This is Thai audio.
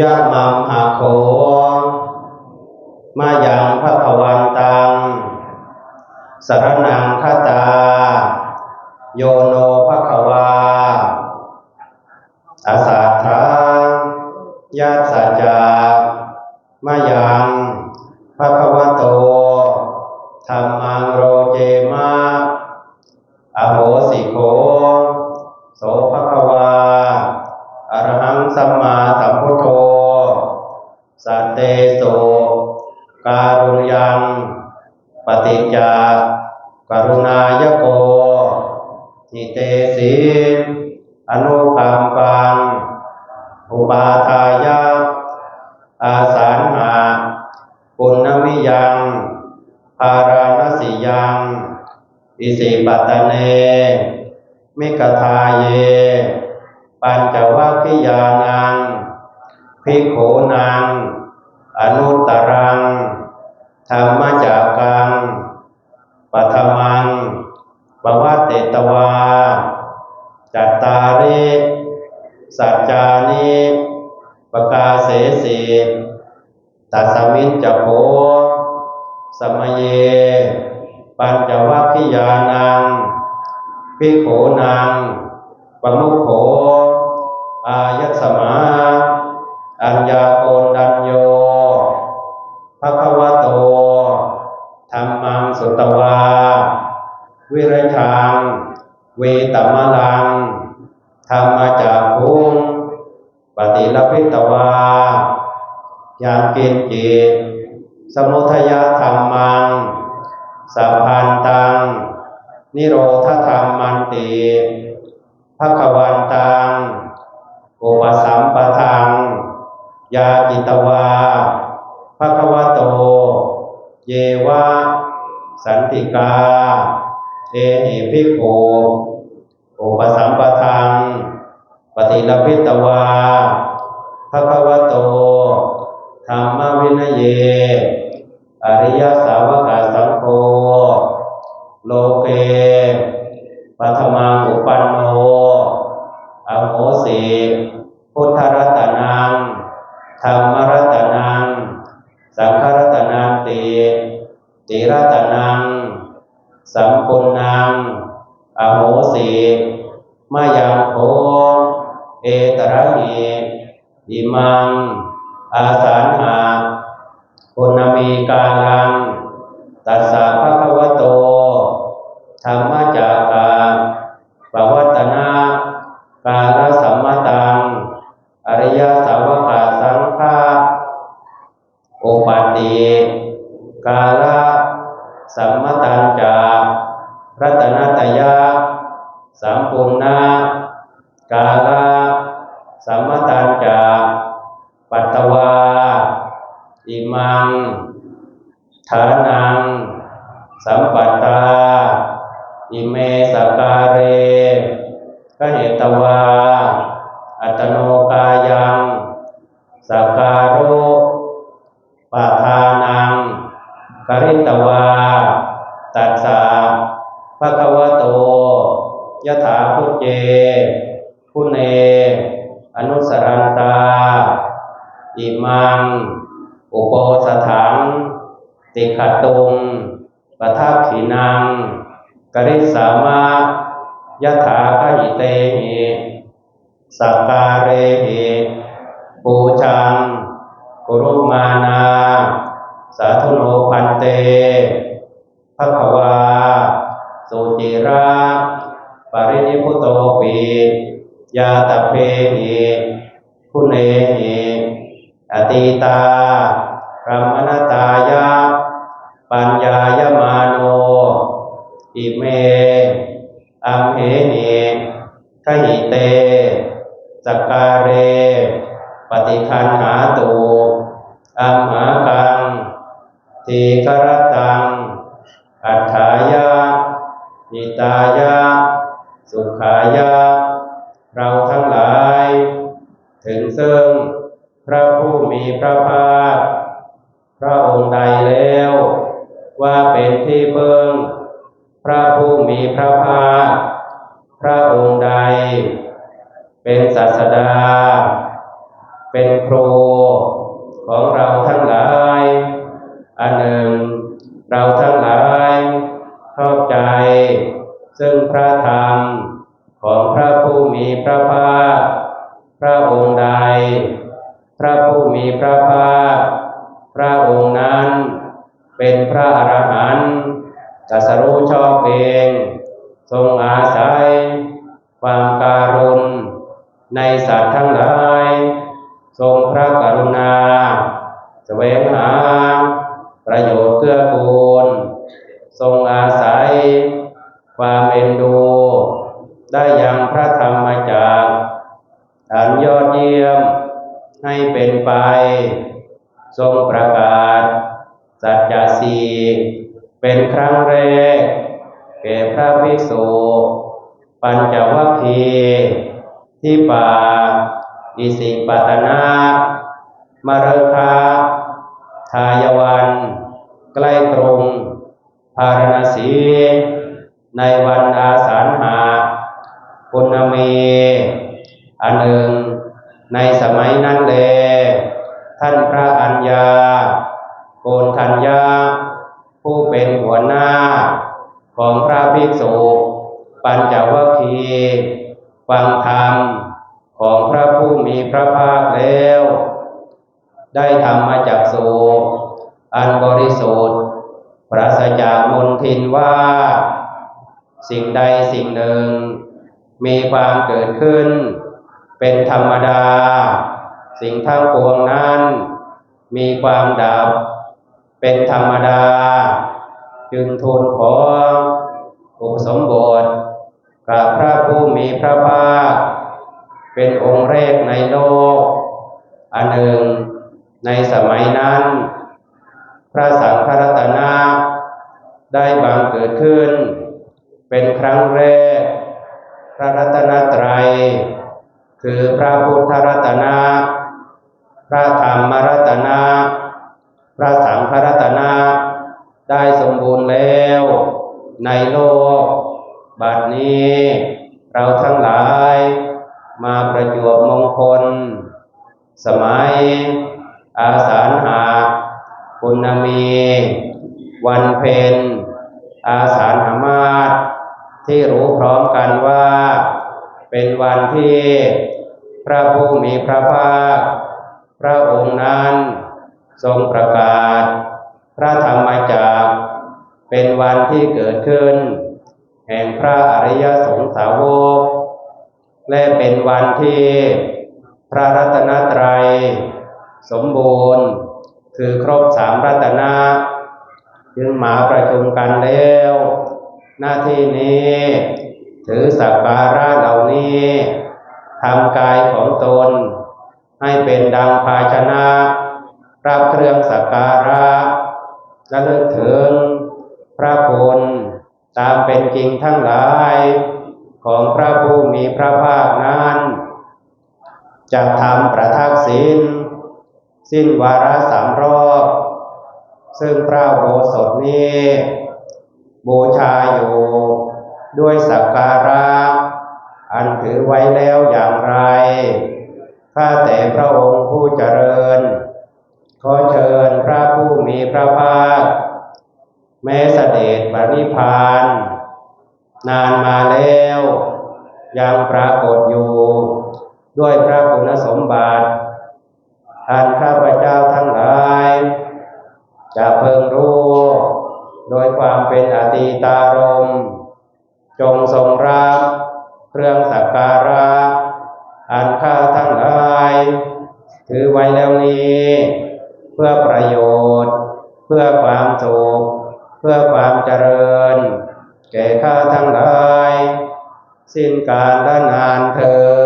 ยะมังหาโขมายังพระขวันตังสรนังคตา โยโนภะคะวา อาสาทางญาติสัจจามายังภะคะวะโตธรรม รุยัง ปฏิจจากรุณายโกทิเตสิอนุกรรมปังอุปาทายะอาสานหาปุณณวิยังภาราณสิยังอิสิปัตเน มิกทาเย ปัญจวัคคิยานัง ภิกขุนัง อนุตตรัง ธรรมจักกังปัทมังปวัตเตตวา จัตตาริสัจจานิปกาเสสีตัสมิจโพสมเย ปัญจวัคคิยานังภิกขุนังปมุขโข วายานเกณฑ์จิต สมุทยธรรมังสัพพันตัง นิโรธธรรมมันติภะควันตังอุปสัมปทัง ยาจิตวาภะควโต เยวะ สันติกา เอหิภิกขุอุปสัมปทัง ปฏิลพิตวา ภะคะวะโตธรรมวินัยเย อริยสาวกสังโฆโลเกปัทมังอุปันโนอโหสิพุทธรัตนังธรรมรัตนัง สังฆรัตนังติติรัตนัง สัมปุณนังอโหสิ มัง อาสานหาปุณมีกาลัง ตัสสะภะคะวะโต ธรรมจากาปวัตนา กาล ปัตวา อิมังฐานัง สัมปัตตา อิเมสการเรกเหตวา อัตโนกายังสกการุปาทานังกริตวา งปทักขินังกริสามายถาคหิเตหิสักการเรหิปูชังกุรุมานา สาธุโนพันเตภะคะวาสุจิราปรินิพุโตปียาตเพหิคุเนหิอตีตารัมมณตายา ปัญญายมาโนอิเมอัมเหหิขหิเตสกการเร ปฏิคันหาตูอัมหากังทีกรตัง อัฏฐายะนิตายะ สุขายะ เราทั้งหลาย ถึงซึ่งพระผู้มีพระภาค พระองค์ใดแล้ว ว่าเป็นที่เพิ่ง พระผู้มีพระภาคพระองค์ใด เป็นศาสดา เป็นครู เป็นพระอรหันต์ตัสรู้ชอบเอง ทรงอาศัย ความการุณ ในสัตว์ทั้งหลาย ทรงพระกรุณาแสวงหา ประโยชน์เกื้อกูล ทรงอาศัย ความเอ็นดู ได้ยังพระธรรมจากรอันยอดเยี่ยมให้เป็นไป ทรงประกาศ สัจจะสีเป็นครั้งแรก แก่พระภิกษุ ปัญจวัคคีที่ป่าอิสิปตนะมฤคาทายวัน ใกล้กรุงพารณสี ในวันอาสาหาปุณมีอันหนึ่ง ในสมัยนั้นเลท่านพระอัญญา โกนทัญญาผู้เป็นหัวหน้าของพระภิกษุ ปัญจวัคคีฟังธรรมของพระผู้มีพระภาคแล้ว ได้ทำมาจากสูอันบริสุทธิ์ปราศจากมลทินว่า สิ่งใดสิ่งหนึ่ง มีความเกิดขึ้น เป็นธรรมดา สิ่งทั้งปวงนั้น มีความดับ เป็นธรรมดา จึงทูลขออุปสมบทกับพระผู้มีพระภาค เป็นองค์แรกในโลก อันหนึ่งในสมัยนั้น พระสังฆรัตนะได้บังเกิดขึ้น เป็นครั้งแรก พระรัตนตรัย คือพระพุทธรัตนะ พระธรรมรัตนะ พระสังฆรัตนะได้สมบูรณ์แล้ว ในโลก บัดนี้ เราทั้งหลายมาประจวบมงคล สมัย อาสาฬหาปุณมี วันเพ็ญอาสาฬหมาสที่รู้พร้อมกันว่า เป็นวันที่ พระผู้มีพระภาค พระองค์นั้น ทรงประกาศ พระธรรมจักรเป็นวันที่เกิดขึ้น แห่งพระอริยสงสาวก และเป็นวันที่พระรัตนตรัย สมบูรณ์ คือครบสามรัตนะจึงมาประชุมกันแล้ว หน้าที่นี้ ถือสักการะเหล่านี้ทำกายของตน ให้เป็นดังภา สักการะและลึกถึงพระคุณตามเป็นจริงทั้งหลายของพระผู้มีพระภาคนั้นจะทำประทักษิณสิ้นวาระสามรอบ ซึ่งพระโบสถนี้ บูชาอยู่ ด้วยสักการะ อันถือไว้แล้วอย่างไร ข้าแต่พระองค์ผู้เจริญ อเชิญพระผู้มีพระภาคแม้เสด็จปริพาน นานมาแล้ว ยังปรากฏอยู่ ด้วยพระคุณสมบัติอันข้าพเจ้าทั้งหลาย จะเพิ่งรู้ โดยความเป็นอตีตารม จงทรงรับเครื่องสักการะ อันข้าทั้งหลาย ถือไว้แล้วนี้ เพื่อประโยชน์ เพื่อความสุขเพื่อความเจริญ แก่ข้าทั้งหลาย สิ้นกาลและนานเทิน